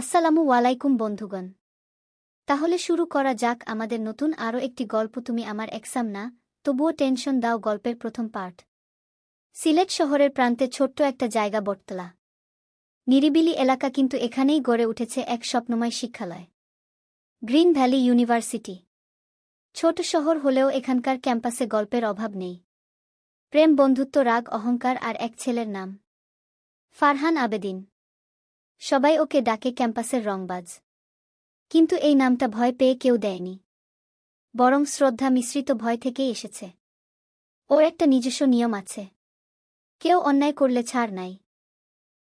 আসসালামু আলাইকুম, বন্ধুগণ। তাহলে শুরু করা যাক আমাদের নতুন আরও একটি গল্প। তুমি আমার একসাম না, তবুও টেনশন দাও গল্পের প্রথম পার্ট। সিলেট শহরের প্রান্তে ছোট্ট একটা জায়গা, বটতলা। নিরিবিলি এলাকা কিন্তু এখানেই গড়ে উঠেছে এক স্বপ্নময় শিক্ষালয়। Green valley university. ছোট শহর হলেও এখানকার ক্যাম্পাসে গল্পের অভাব নেই। প্রেম, বন্ধুত্ব, রাগ, অহংকার আর এক ছেলের নাম। ফারহান আবেদিন। সবাই ওকে ডাকে ক্যাম্পাসের রংবাজ। কিন্তু এই নামটা ভয় পেয়ে কেউ দেয়নি। বরং শ্রদ্ধা মিশ্রিত ভয় থেকেই এসেছে। ওর একটা নিজস্ব নিয়ম আছে। কেউ অন্যায় করলে ছাড় নাই।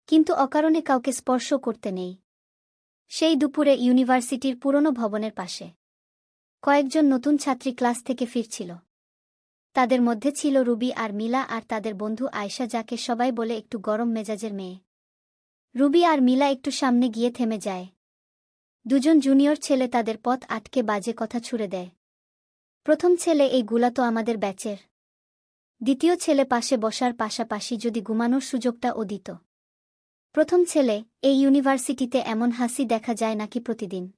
কিন্তু অকারণে কাউকে স্পর্শ করতে নেই। সেই দুপুরে ইউনিভার্সিটির পুরনো ভবনের পাশে। কয়েকজন নতুন ছাত্রী ক্লাস থেকে ফিরছিল। তাদের মধ্যে ছিল রুবি আর মিলা আর তাদের বন্ধু আয়শা যাকে সবাই বলে একটু গরম মেজাজের মেয়ে। রুবি আর মিলা একটু সামনে গিয়ে থেমে যায়। দুজন জুনিয়র ছেলে তাদের পথ আটকে বাজে কথা ছুড়ে দেয়। প্রথম ছেলে এই গুলা তো আমাদের ব্যাচের। দ্বিতীয় ছেলে পাশে বসার পাশাপাশি যদি ঘুমানোর সুযোগটা ও দিত। প্রথম ছেলে, এই ইউনিভার্সিটিতে এমন হাসি দেখা যায় নাকি প্রতিদিন।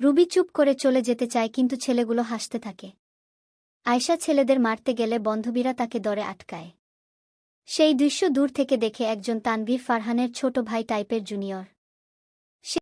রুবি চুপ করে চলে যেতে চায় কিন্তু ছেলেগুলো হাসতে থাকে। আয়শা ছেলেদের মারতে গেলে বন্ধবীরা তাকে দরে আটকায়। সেই দৃশ্য দূর থেকে দেখে একজন তানভীর ফারহানের ছোট ভাই টাইপের জুনিয়র।